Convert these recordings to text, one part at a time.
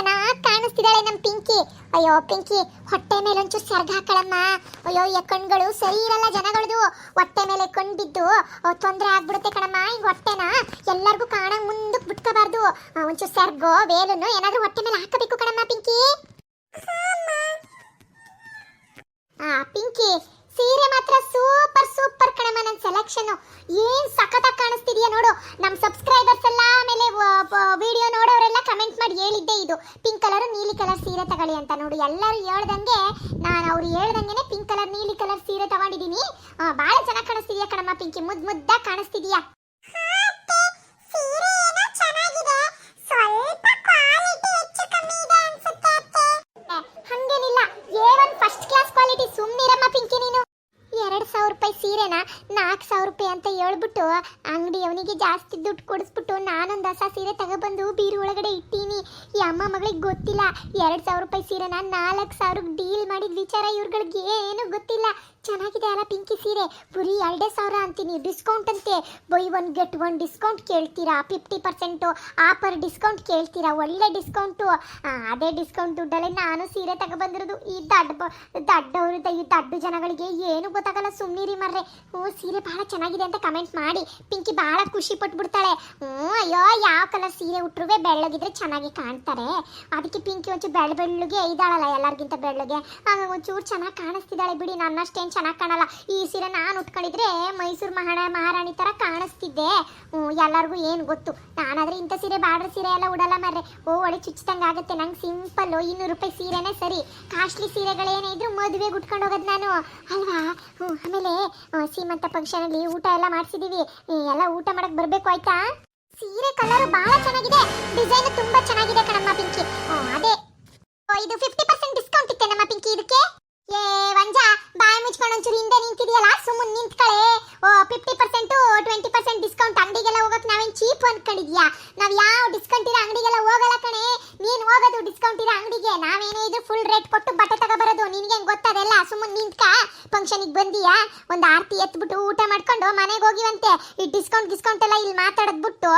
ಚೆನ್ನಾಗಿ ಕಾಣಿಸ್ತಿದ್ದಾಳೆ ನಮ್ಮ ಪಿಂಕಿ. ಅಯ್ಯೋ, ಪಿಂಕಿ, ಹೊಟ್ಟೆ ಮೇಲೆ ಒಂಚೂರು ಸರ್ಗ ಹಾಕಳಮ್ಮ. ಅಯ್ಯೋ, ಈ ಕಣ್ಗಳು ಸರಿ ಇರಲ್ಲ ಜನಗಳದು. ಹೊಟ್ಟೆ ಮೇಲೆ ಕಣ್ ಬಿದ್ದು ತೊಂದರೆ ಆಗ್ಬಿಡುತ್ತೆ ಕಣಮ್ಮ. ಹಿಂಗೆ ಹೊಟ್ಟೆನ ಎಲ್ಲರಿಗೂ ಕಾಣ ಮುಂದಕ್ಕೆ ಬಿಟ್ಕೋಬಾರ್ದು. ಒಂಚೂರು ಸರ್ಗೋ ವೇಲನ್ನು ಏನಾದರೂ ಹೊಟ್ಟೆ ಮೇಲೆ ಹಾಕಬೇಕು ಕಣಮ್ಮ ಪಿಂಕಿ. ಎಲ್ಲರೂ ಹೇಳ್ದಂಗೆ, ನಾನು ಅವ್ರು ಹೇಳ್ದಂಗೆನೆ ಪಿಂಕ್ ಕಲರ್ ನೀಲಿ ಕಲರ್ ಸೀರೆ ತಗೊಂಡಿದ್ದೀನಿ ಭಾಳ ಚೆನ್ನಾಗಿ ಕಾಣಿಸ್ತಿದ್ಯಾ ಕಣಮ್ಮ ಪಿಂಕಿ ಮುದ್ದು ಮುದ್ದಾಗಿ ಕಾಣಿಸ್ತಿದ್ಯಾ? ಸೀರೆನ ನಾಲ್ಕು ಸಾವಿರ ರೂಪಾಯಿ ಅಂತ ಹೇಳ್ಬಿಟ್ಟು ಅಂಗಡಿ ಅವನಿಗೆ ಜಾಸ್ತಿ ದುಡ್ಡು ಕೊಡಿಸ್ಬಿಟ್ಟು ನಾನೊಂದು ಹೊಸ ಸೀರೆ ತಗೊಬಂದು ಬೀರು ಒಳಗಡೆ ಇಟ್ಟೀನಿ. ಈ ಅಮ್ಮ ಮಗಳಿಗೆ ಗೊತ್ತಿಲ್ಲ. ಎರಡ್ ಸಾವಿರ ರೂಪಾಯಿ ಸೀರೆನ ನಾಲ್ಕು ಸಾವಿರಕ್ಕೆ ಡೀಲ್ ಮಾಡಿದ ವಿಚಾರ ಇವ್ರುಗಳಿಗೆ ಏನು ಗೊತ್ತಿಲ್ಲ. ಚೆನ್ನಾಗಿದೆ ಅಲ್ಲ ಪಿಂಕಿ ಸೀರೆ? ಬರೀ ಎರಡೇ ಸಾವಿರ ಅಂತೀನಿ. ಡಿಸ್ಕೌಂಟ್ ಅಂತೆ. Buy one get one discount ಕೇಳ್ತೀರಾ? ಫಿಫ್ಟಿ ಪರ್ಸೆಂಟು ಆಫರ್ ಡಿಸ್ಕೌಂಟ್ ಕೇಳ್ತೀರಾ? ಒಳ್ಳೆ ಡಿಸ್ಕೌಂಟು. ಅದೇ ಡಿಸ್ಕೌಂಟ್ ದುಡ್ಡಲ್ಲೇ ನಾನು ಸೀರೆ ತಗೊಬಂದಿರೋದು ಈ ದಡ್ಡ ದಡ್ಡವರು ಈ ದಡ್ಡ ಜನಗಳಿಗೆ ಏನು ಗೊತ್ತಾಗಲ್ಲ. ಸುಮ್ಮನಿರಿ ಮರ್ರೆ. ಹ್ಞೂ, ಸೀರೆ ಭಾಳ ಚೆನ್ನಾಗಿದೆ ಅಂತ ಕಮೆಂಟ್ ಮಾಡಿ. ಪಿಂಕಿ ಭಾಳ ಖುಷಿ ಪಟ್ಬಿಡ್ತಾಳೆ. ಹ್ಞೂ, ಅಯ್ಯೋ, ಯಾವ ಕಲರ್ ಸೀರೆ ಉಟ್ರುವೆ ಬೆಳ್ಳಗಿದ್ರೆ ಚೆನ್ನಾಗಿ ಕಾಣ್ತಾರೆ. ಅದಕ್ಕೆ ಪಿಂಕಿ ಒಂಚೂರು ಬೆಳ್ಳ ಬೆಳ್ಳಗೆ ಇದ್ದಾಳಲ್ಲ ಎಲ್ಲರಿಗಿಂತ ಬೆಳ್ಳಗೆ? ಹಾಗೆ ಒಂಚೂರು ಚೆನ್ನಾಗಿ ಕಾಣಿಸ್ತಿದ್ದಾಳೆ ಬಿಡಿ. ನನ್ನಷ್ಟೇನು ಚೆನ್ನಾಗಿ ಕಾಣಲ್ಲ. ಈ ಸೀರೆ ನಾನು ಉಟ್ಕೊಂಡಿದ್ರೆ ಮೈಸೂರು ಮಹಾರಾ ಮಹಾರಾಣಿ ಥರ ಕಾಣಿಸ್ತಿದ್ದೆ. ಎಲ್ಲರಿಗೂ ಏನು ಗೊತ್ತು. ನಾನಾದ್ರೆ ಇಂಥ ಸೀರೆ ಬಾರ್ಡರ್ ಸೀರೆ ಎಲ್ಲ ಉಡಲ್ಲ ಮಾರ್ರೆ. ಓ, ಒಳ್ಳೆ ಚುಚ್ಚಿದಂಗೆ ಆಗುತ್ತೆ. ನಂಗೆ ಸಿಂಪಲ್ಲು ಇನ್ನೂರು ರೂಪಾಯಿ ಸೀರೆನೇ ಸರಿ. ಕಾಸ್ಟ್ಲಿ ಸೀರೆಗಳೇನೇ ಇದ್ರು ಮದುವೆಗೆ ಉಟ್ಕೊಂಡು ಹೋಗೋದು ನಾನು. ಅಲ್ವಾ? ಹ್ಞೂ ಆಮೇಲೆ ಸೀಮಂತ ಫಂಕ್ಷನಲ್ಲಿ ಊಟ ಎಲ್ಲ ಮಾಡಿಸಿದೀವಿ. ಎಲ್ಲ ಊಟ ಮಾಡಕ್ಕೆ ಬರಬೇಕು ಆಯ್ತಾ? ಸೀರೆ ಕಲರ್ ಬಹಳ ಚೆನ್ನಾಗಿದೆ. ಡಿಸೈನ್ ತುಂಬಾ ಚೆನ್ನಾಗಿದೆ ಕಣಮ್ಮ ಪಿಂಕಿ. ಅದೇ. ಇದು ಫಿಫ್ಟಿ ಪರ್ಸೆಂಟ್ ಡಿಸ್ಕೌಂಟ್ ಇತ್ತೆ ನಮ್ಮ ಪಿಂಕಿ ಇದಕ್ಕೆ? ಏ ವಂಜ ಬಾಯಿ ಮುಚ್ಕೊಂಡು ಒಂಚೂರು ಹಿಂದೆ ನಿಂತಿದೆಯಲ್ಲ? ಸುಮ್ಮನೆ ನಿಂತ್ಕಳೆ. ಓ ಫಿಫ್ಟಿ ಪರ್ಸೆಂಟು ಪರ್ಸೆಂಟ್ ಡಿಸ್ಕೌಂಟ್ ಅಂಗಡಿಗೆಲ್ಲ ಹೋಗಕ್ಕೆ ನಾವೇನ್ ಚೀಪ್ ಅನ್ಕೊಂಡಿದ್ಯಾ? ನಾವು ಯಾವ ಡಿಸ್ಕೌಂಟ್ ಇರೋ ಅಂಗಡಿಗೆಲ್ಲ ಹೋಗಲ್ಲ ಕಣೆ. ನೀನು ಹೋಗೋದು ಡಿಸ್ಕೌಂಟ್ ಇರೋ ಅಂಗಡಿಗೆ. ನಾವೇನೇ ಇದ್ರು ಫುಲ್ ರೇಟ್ ಕೊಟ್ಟು ಬಟ್ಟೆ ತಗೋಬರೋದು. ನಿನ್ಗೆ ಗೊತ್ತದೆಲ್ಲ ಸುಮ್ಮನೆ ನಿಂತ್ಕ. ಫಂಕ್ಷನಿಗೆ ಬಂದಿಯಾ? ಒಂದು ಆರತಿ ಎತ್ಬಿಟ್ಟು ಊಟ ಮಾಡ್ಕೊಂಡು ಮನೆಗೆ ಹೋಗಿವಂತೆ. ಈ ಡಿಸ್ಕೌಂಟ್ ಡಿಸ್ಕೌಂಟ್ ಎಲ್ಲ ಇಲ್ಲಿ ಮಾತಾಡೋದ್ ಬಿಟ್ಟು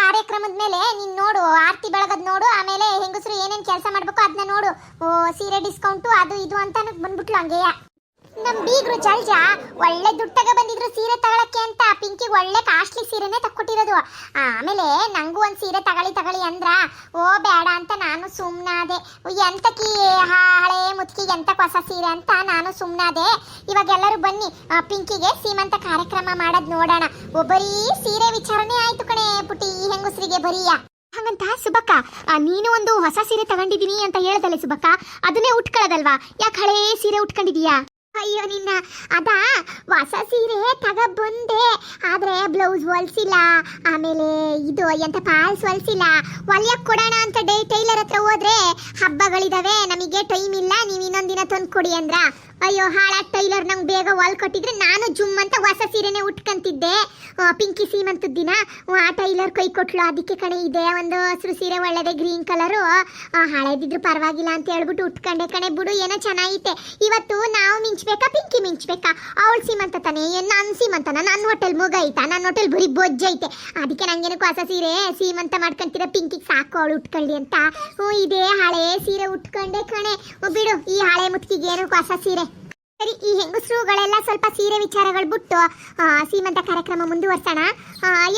ಕಾರ್ಯಕ್ರಮದ ಮೇಲೆ ನೀನು ನೋಡು. ಆರತಿ ಬೆಳಗದ್ ನೋಡು. ಆಮೇಲೆ ಹೆಂಗಸರು ಏನೇನು ಕೆಲಸ ಮಾಡಬೇಕು ಅದನ್ನ ನೋಡು. ಓ, ಸೀರೆ ಡಿಸ್ಕೌಂಟು ಅದು ಇದು ಅಂತ ಬಂದ್ಬಿಟ್ಲು ಹಂಗೆಯ? ನಮ್ ಬೀಗ್ರು ಜಲ್ಜ ಒಳ್ಳೆ ದುಡ್ಡು ಬಂದಿದ್ರು ಸೀರೆ ತಗೊಳಕ್ಕೆ ಅಂತ ಪಿಂಕಿಗೆ ಒಳ್ಳೆ ಕಾಸ್ಟ್ಲಿ ಸೀರೆನೇ ತಕ್ಕೊಟ್ಟಿರೋದು. ಆಮೇಲೆ ನಂಗೂ ಒಂದ್ ಸೀರೆ ತಗೊಳ್ಳಿ ತಗೊಳ್ಳಿ ಅಂದ್ರ, ಓ, ಬೇಡ ಅಂತ ನಾನು ಸುಮ್ನಾದೆ ಎಂತಕಿ ಹಳೆ ಮುತ್ಕಿಗೆ ಎಂತ ಹೊಸ ಸೀರೆ ಅಂತ ನಾನು ಸುಮ್ನಾದೆ ಇವಾಗ ಎಲ್ಲರೂ ಬನ್ನಿ ಪಿಂಕಿಗೆ ಸೀಮಂತ ಕಾರ್ಯಕ್ರಮ ಮಾಡೋದ್ ನೋಡೋಣ. ಒಬ್ಬರೀ ಸೀರೆ ವಿಚಾರಣೆ ಆಯ್ತು ಕಣೆ ಪುಟ್ಟಿ, ಈ ಹೆಂಗಸ್ರಿಗೆ ಬರೀಯ. ಹಂಗಂತ ಸುಬಕ್ಕ ನೀನು ಒಂದು ಹೊಸ ಸೀರೆ ತಗೊಂಡಿದೀನಿ ಅಂತ ಹೇಳ್ದಲೆ ಸುಬಕ್ಕ ಅದನ್ನೇ ಉಟ್ಕೊಳ್ಳೋದಲ್ವಾ ಯಾಕೆ ಹಳೇ ಸೀರೆ ಉಟ್ಕೊಂಡಿದೀಯಾ? ಅಯ್ಯೋ, ನಿನ್ನ ಅದ? ಹೊಸ ಸೀರೆ ತಗ ಬಂದೆ ಆದ್ರೆ ಬ್ಲೌಸ್ ಹೊಲ್ಸಿಲ್ಲ. ಆಮೇಲೆ ಇದು ಎಂತ ಪಾಲ್ಸ್ ಹೊಲ್ಸಿಲ್ಲ. ಹೊಲಿಯಕ್ ಕೊಡೋಣ ಅಂತ ಡೇ ಟೈಲರ್ ಹತ್ರ ಹೋದ್ರೆ ಹಬ್ಬಗಳಿದಾವೆ. ನಮಗೆ ಟೈಮ್ ಇಲ್ಲ. ನೀವು ಇನ್ನೊಂದಿನ ತಂದು ಕೊಡಿ ಅಂದ್ರ? ಅಯ್ಯೋ ಹಾಳ ಟೈಲರ್ ನಂಗೆ ಬೇಗ ವಾಲ್ ಕೊಟ್ಟಿದ್ರೆ ನಾನು ಜುಮ್ ಅಂತ ಹೊಸ ಸೀರೆನೆ ಉಟ್ಕಂತಿದ್ದೆ. ಪಿಂಕಿ ಸೀಮಂತದ ದಿನ. ಆ ಟೈಲರ್ ಕೈ ಕೊಟ್ಲು. ಅದಕ್ಕೆ ಕಣೆ, ಇದೆ ಒಂದು ಹಸಿರು ಸೀರೆ ಒಳ್ಳೆದೆ ಗ್ರೀನ್ ಕಲರು. ಹಳೇದಿದ್ರು ಪರವಾಗಿಲ್ಲ ಅಂತ ಹೇಳ್ಬಿಟ್ಟು ಉಟ್ಕೊಂಡೆ. ಕಣೆ, ಬಿಡು, ಏನೋ ಚೆನ್ನಾಗೈತೆ. ಇವತ್ತು ನಾವು ಮಿಂಚ್ಬೇಕಾ, ಪಿಂಕಿ ಮಿಂಚ್ಬೇಕಾ? ಅವಳು ಸೀಮಂತ ತಾನೆ ನನ್ನ ಸೀಮಂತನ? ನನ್ನ ಹೋಟೆಲ್ ಮುಗ ಐತಾ? ನನ್ನ ಹೋಟೆಲ್ ಬರೀ ಬೊಜ್ಜೈತೆ ಅದಕ್ಕೆ ನಂಗೇನಕ್ಕೂ ಹೊಸ ಸೀರೆ ಸೀಮಂತ ಮಾಡ್ಕೊಂತೀರ ಪಿಂಕಿಗೆ ಸಾಕು ಅವಳು ಉಟ್ಕೊಳ್ಳಿ ಅಂತ. ಹ್ಞೂ ಇದೇ ಹಳೆ ಸೀರೆ ಉಟ್ಕೊಂಡೆ ಕಣೆ. ಬಿಡು, ಈ ಹಳೆ ಮುತ್ಕಿಗೆ ಏನಕ್ಕೂ ಹೊಸ ಸೀರೆ. ಸರಿ, ಈ ಹೆಂಗಸರುಗಳೆಲ್ಲ ಸ್ವಲ್ಪ ಸೀರೆ ವಿಚಾರಗಳು ಬಿಟ್ಟು ಸೀಮಂತ ಕಾರ್ಯಕ್ರಮ ಮುಂದುವರ್ಸೋಣ.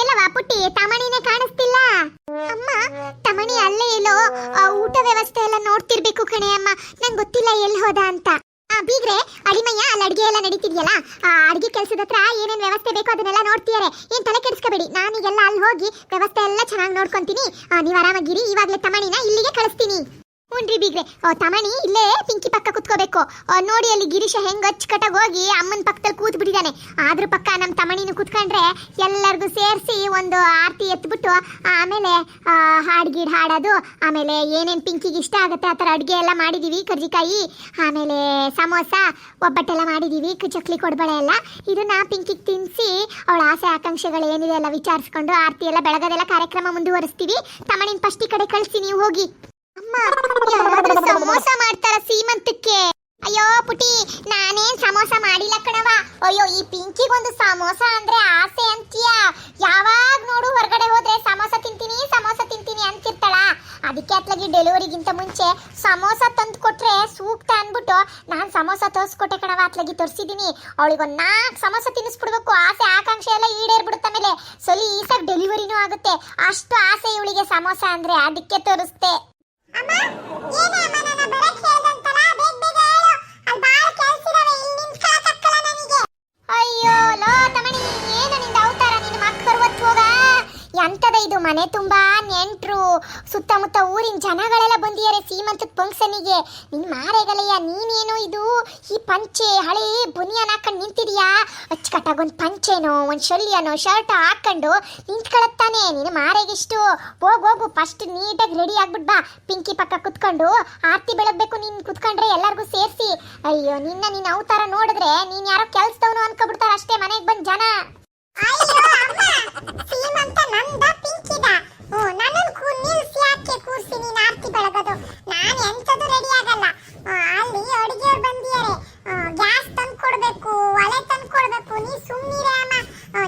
ಎಲ್ಲವಾ, ಪುಟ್ಟಿ, ತಮಣಿನೇ ಕಾಣಿಸ್ತಿಲ್ಲ? ಅಮ್ಮ, ತಮಣಿ ಅಲ್ಲೇ ಎಲ್ಲೋ ಊಟ ವ್ಯವಸ್ಥೆ ಎಲ್ಲ ನೋಡ್ತಿರ್ಬೇಕು ಕಣೆ ಅಮ್ಮ. ನಂಗೆ ಗೊತ್ತಿಲ್ಲ ಎಲ್ಲಿ ಹೋದ ಅಂತ. ಬೀಗ್ರೆ, ಅಡಿಮಯ್ಯ, ಅಲ್ಲಿ ಅಡಿಗೆ ಎಲ್ಲ ನಡೀತಿದೆಯಲ್ಲ? ಅಡಿಗೆ ಕೆಲಸದ ಹತ್ರ ಏನೇನ್ ವ್ಯವಸ್ಥೆ ಬೇಕೋ ಅದನ್ನೆಲ್ಲ ನೋಡ್ತಿದ್ದಾರೆ ಏನ್ ತಲೆ ಕೆಡಿಸ್ಕೋಬೇಡಿ. ನಾನೀಗೆಲ್ಲ ಅಲ್ಲಿ ಹೋಗಿ ವ್ಯವಸ್ಥೆ ಎಲ್ಲ ಚೆನ್ನಾಗಿ ನೋಡ್ಕೊಂತೀನಿ. ನೀವ್ ಆರಾಮಾಗಿರಿ, ಇವಾಗಲೇ ತಮಣಿನ ಇಲ್ಲಿಗೆ ಕಳಿಸ್ತೀನಿ. ಹುನ್ರಿ ಬೀಗ್ರೆ. ತಮಣಿ ಇಲ್ಲೇ ಪಿಂಕಿ ಪಕ್ಕ ಕುತ್ಕೋಬೇಕು. ನೋಡಿ ಅಲ್ಲಿ ಗಿರೀಶ ಹೆಂಗ್ ಅಚ್ಚುಕಟ್ಟಾಗಿ ಹೋಗಿ ಅಮ್ಮನ ಪಕ್ಕದಲ್ಲಿ ಕೂತ್ ಬಿಟ್ಟಿದ್ದಾನೆ ಆದ್ರ ಪಕ್ಕ ನಮ್ಮ ತಮಣಿನ ಕುತ್ಕೊಂಡ್ರೆ ಎಲ್ಲರಿಗೂ ಸೇರಿಸಿ ಒಂದು ಆರತಿ ಎತ್ಬಿಟ್ಟು ಆಮೇಲೆ ಆ, ಹಾಡ್ ಗೀಡ್ ಹಾಡೋದು ಆಮೇಲೆ ಏನೇನ್ ಪಿಂಕಿಗೆ ಇಷ್ಟ ಆಗುತ್ತೆ ಆ ಥರ ಅಡುಗೆ ಎಲ್ಲ ಮಾಡಿದೀವಿ ಕರ್ಜಿಕಾಯಿ ಆಮೇಲೆ ಸಮೋಸ ಒಬ್ಬಟ್ಟೆಲ್ಲ ಮಾಡಿದೀವಿ ಕ- ಚಕ್ಲಿ ಕೊಡ್ಬಳೆ ಎಲ್ಲ. ಇದನ್ನ ಪಿಂಕಿಗೆ ತಿನ್ನಿಸಿ ಅವಳ ಆಸೆ ಆಕಾಂಕ್ಷೆಗಳು ಏನಿದೆ ಎಲ್ಲ ವಿಚಾರಿಸ್ಕೊಂಡು ಆರತಿ ಎಲ್ಲ ಬೆಳಗದೆಲ್ಲ ಕಾರ್ಯಕ್ರಮ ಮುಂದುವರಿಸ್ತೀವಿ. ತಮಣಿನ ಫಸ್ಟ್ ಈ ಕಡೆ ಕಳಿಸಿ ನೀವು ಹೋಗಿ. ಸಮೋಸ ಮಾಡ್ತಾರ ಸೀಮಂತಕ್ಕೆ. ಅಯ್ಯೋ, ಪುಟಿ, ನಾನೇನ್ ಸಮೋಸ ಮಾಡಿಲ್ಲ ಕಣವ ಅಯ್ಯೋ, ಈ ಪಿಂಕಿಗೊಂದು ಸಮೋಸ ಅಂದ್ರೆ ಆಸೆ ಅಂತೀಯ. ಯಾವಾಗ ನೋಡು ಹೊರಗಡೆ ಹೋದ್ರೆ ಸಮೋಸ ತಿಂತೀನಿ ಸಮೋಸ ತಿಂತೀನಿ ಅಂತಿರ್ತಾಳ. ಅದಕ್ಕೆ ಅತ್ಲಾಗಿ ಡೆಲಿವರಿಗಿಂತ ಮುಂಚೆ ಸಮೋಸ ತಂದು ಕೊಟ್ರೆ ಸೂಕ್ತ ಅಂದ್ಬಿಟ್ಟು ನಾನು ಸಮೋಸ ತೋರಿಸ್ಕೊಟ್ಟೆ ಕಣವ ಅತ್ಲಾಗಿ ತೋರಿಸಿದ್ದೀನಿ ಅವಳಿಗೆ ಒಂದು ನಾಲ್ಕು ಸಮೋಸ ತಿನ್ನಿಸ್ಬಿಡ್ಬೇಕು. ಆಸೆ, ಆಕಾಂಕ್ಷೆ ಎಲ್ಲ ಈಡೇರ್ಬಿಡುತ್ತ ಮೇಲೆ ಸೊಲಿ ಈಸಾಗ ಡೆಲಿವರಿನೂ ಆಗುತ್ತೆ. ಅಷ್ಟು ಆಸೆ ಇವಳಿಗೆ ಸಮೋಸ ಅಂದ್ರೆ, ಅದಕ್ಕೆ ತೋರಿಸ್ತೆ ಅಯ್ಯೋ ಇದು ಮನೆ ತುಂಬಾ ನೆಂಟ್ರು. ಸುತ್ತಮುತ್ತ ಊರಿನ ಜನಗಳೆಲ್ಲ ಬಂದಿದ್ದಾರೆ ಸೀಮಂತದ ಫಂಕ್ಷನಿಗೆ ನಿನ್ ಮಾರೇಗಲಯ್ಯ, ನೀನೇನು ಇದು? ಈ ಪಂಚೆ, ಹಳೆ ಬುನಿಯನ್ ಹಾಕೊಂಡು ನಿಂತಿದ್ಯಾ? ಅಚ್ಚುಕಟ್ಟಾಗಿ ಒಂದ್ ಪಂಚೆನೋ, ಒಂದು ಶಲ್ಯನೋ, ಶರ್ಟ್ ಹಾಕೊಂಡು ನಿಂತ್ಕೊಳತ್ತಾನೆ. ನಿನ್ನ ಮಾರೆಗಿಷ್ಟು. ಹೋಗು ಹೋಗು ಫಸ್ಟ್ ನೀಟಾಗಿ ರೆಡಿ ಆಗ್ಬಿಟ್ ಬಾ. ಪಿಂಕಿ ಪಕ್ಕ ಕುತ್ಕೊಂಡು ಆರ್ತಿ ಬೆಳಗ್ಬೇಕು ನೀನ್ ಕುತ್ಕೊಂಡ್ರೆ ಎಲ್ಲರಿಗೂ ಸೇರಿಸಿ. ಅಯ್ಯೋ, ನಿನ್ನ ನಿನ್ನ ಅವತಾರ ನೋಡಿದ್ರೆ ನೀನ್ ಯಾರೋ ಕೆಲ್ಸದವನು ಅನ್ಕೊಬಿಡ್ತಾರ ಅಷ್ಟೇ ಮನೆಗೆ ಬಂದ್ ಜನ ಸೀಮಂತ ನಂದ ಪಿಂಕಿದ ನನ್ನನ್ನು ಕೂ ನಿಲ್ಸಿ ಯಾಕೆ ಕೂರ್ಸಿ ನೀನ್ ಆರ್ತಿ ಬೆಳಗೋದು ನಾನು ಎಂತದು ರೆಡಿ ಆಗಲ್ಲ. ಅಲ್ಲಿ ಅಡಿಗೆಯವ್ರು ಬಂದಿದ್ದಾರೆ. ಗ್ಯಾಸ್ ತಂದು ಕೊಡಬೇಕು, ಒಲೆ ತಂದು ಕೊಡಬೇಕು. ನೀ ಸುಮ್ಮನಿರೆ ಅಮ್ಮ.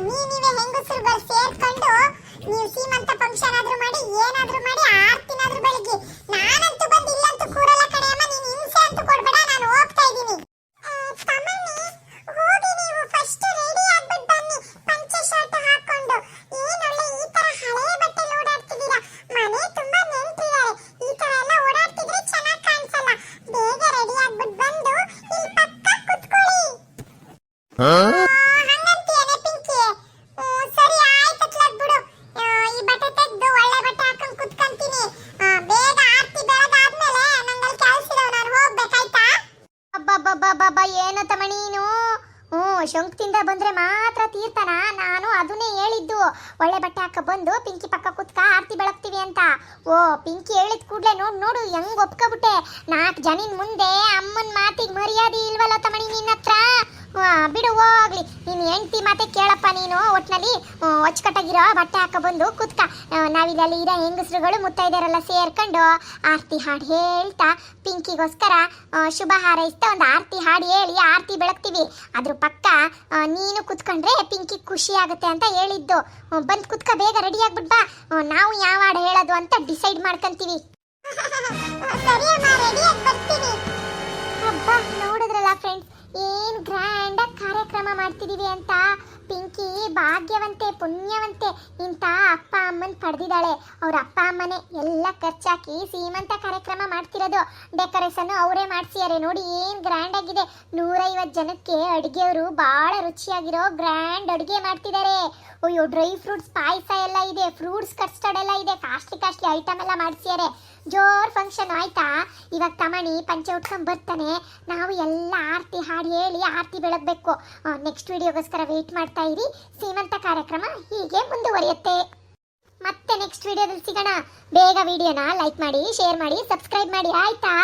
ನೀ ನೀವೇ ಹೆಂಗಸರುಗಳು ಸೇರ್ಕೊಂಡು ನೀವು ಸೀಮಂತ ಫಂಕ್ಷನ್ ಆದ್ರೂ ಮಾಡಿ, ಏನಾದ್ರು ಮಾಡಿ, ಆರ್ತಿನಾದ್ರೂ ಬೆಳಗ್ಗೆ ಶಂಕ್ತಿಂದ ಬಂದ್ರೆ ಮಾತ್ರ ತೀರ್ತಾನ ನಾನು ಅದನ್ನೇ ಹೇಳಿದ್ದು. ಒಳ್ಳೆ ಬಟ್ಟೆ ಹಾಕ, ಬಂದು ಪಿಂಕಿ ಪಕ್ಕ ಕುತ್ಕ ಆರ್ತಿ ಬೆಳಗ್ತೀವಿ ಅಂತ. ಓ, ಪಿಂಕಿ ಹೇಳಿದ ಕೂಡ್ಲೆ ನೋಡು ನೋಡು, ಹೆಂಗ್ ಒಪ್ಕೊಬಿಟ್ಟೆ. ನಾಲ್ಕು ಜನಿನ್ ಮುಂದೆ ಅಮ್ಮನ ಮಾತಿಗೆ ಮರ್ಯಾದೆ ಇಲ್ವಲ್ಲ ತಮಣಿ ನಿನ್ನ ಹತ್ರ ಬಿಡು, ಹೋಗ್ಲಿ. ನೀನು ಹೆಂಡ್ತಿ ಮಾತೆ ಕೇಳಪ್ಪ ನೀನು. ಒಟ್ನಲ್ಲಿ ಒಚ್ಚಕಟ್ಟಾಗಿರೋ ಬಟ್ಟೆ ಹಾಕ ಬಂದು ಕುತ್ಕ. ನಾವಿಲ್ಲಿ ಇರೋ ಹೆಂಗಸರುಗಳು ಮುತ್ತೈದರೆಲ್ಲ ಸೇರ್ಕೊಂಡು ಆರ್ತಿ ಹಾಡು ಹೇಳ್ತಾ, ಪಿಂಕಿಗೋಸ್ಕರ ಶುಭ ಹಾರೈಸ್ತಾ ಒಂದು ಆರ್ತಿ ಹಾಡು ಹೇಳಿ ಆರ್ತಿ ಬೆಳಗ್ತೀವಿ. ಅದ್ರ ಪಕ್ಕ ನೀನು ಕುತ್ಕೊಂಡ್ರೆ ಪಿಂಕಿ ಖುಷಿ ಆಗುತ್ತೆ ಅಂತ ಹೇಳಿದ್ದು. ಬಂದು ಕುತ್ಕ, ಬೇಗ ರೆಡಿ ಆಗ್ಬಿಟ್ ಬಾ. ನಾವು ಯಾವ ಹಾಡು ಹೇಳೋದು ಅಂತ ಡಿಸೈಡ್ ಮಾಡ್ಕೊಂತೀವಿ. ನೋಡಿದ್ರಲ್ಲ ಫ್ರೆಂಡ್ಸ್ ಏನ್ ಗ್ರ್ಯಾಂಡ್ ಆಗಿ ಕಾರ್ಯಕ್ರಮ ಮಾಡ್ತಿದೀವಿ ಅಂತ. ಪಿಂಕಿ ಭಾಗ್ಯವಂತೆ, ಪುಣ್ಯವಂತೆ ಇಂಥ ಅಪ್ಪ ಅಮ್ಮನ ಪಡೆದಿದ್ದಾಳೆ. ಅವ್ರ ಅಪ್ಪ ಅಮ್ಮನೇ ಎಲ್ಲ ಖರ್ಚಾಕಿ ಸೀಮಂತ ಕಾರ್ಯಕ್ರಮ ಮಾಡ್ತಿರೋದು. ಡೆಕೋರೇಷನ್ ಅವರೇ ಮಾಡ್ಸಿದ್ದಾರೆ ನೋಡಿ ಏನ್ ಗ್ರ್ಯಾಂಡ್ ಆಗಿದೆ. ನೂರೈವತ್ತು ಜನಕ್ಕೆ ಅಡುಗೆಯವರು ಬಹಳ ರುಚಿಯಾಗಿರೋ ಗ್ರ್ಯಾಂಡ್ ಅಡುಗೆ ಮಾಡ್ತಿದ್ದಾರೆ ಅಯ್ಯೋ ಡ್ರೈ ಫ್ರೂಟ್ಸ್ ಪಾಯಸ ಎಲ್ಲ ಇದೆ. ಫ್ರೂಟ್ಸ್ ಕಸ್ಟರ್ಡ್ ಎಲ್ಲ ಇದೆ. ಕಾಸ್ಟ್ಲಿ ಕಾಸ್ಟ್ಲಿ ಐಟಮ್ ಎಲ್ಲ ಮಾಡ್ಸಿದ್ದಾರೆ ಜೋರ್ ಫಂಕ್ಷನ್ ಆಯ್ತಾ? ಇವಾಗ ತಮಣಿ ಪಂಚೆ ಉಟ್ಕೊಂಡ್ ಬರ್ತಾನೆ. ನಾವು ಎಲ್ಲ ಆರತಿ ಹಾಡು ಹೇಳಿ ಆರತಿ ಬೆಳಗ್ಬೇಕು. ನೆಕ್ಸ್ಟ್ ವಿಡಿಯೋಗೋಸ್ಕರ ವೇಟ್ ಮಾಡ್ತಾ ಇರಿ. ಸೀಮಂತ ಕಾರ್ಯಕ್ರಮ ಹೀಗೆ ಮುಂದುವರಿಯುತ್ತೆ. ಮತ್ತೆ ನೆಕ್ಸ್ಟ್ ವಿಡಿಯೋದಲ್ಲಿ ಸಿಗೋಣ. ಬೇಗ ವಿಡಿಯೋನ ಲೈಕ್ ಮಾಡಿ ಶೇರ್ ಮಾಡಿ ಸಬ್ಸ್ಕ್ರೈಬ್ ಮಾಡಿ, ಆಯ್ತಾ?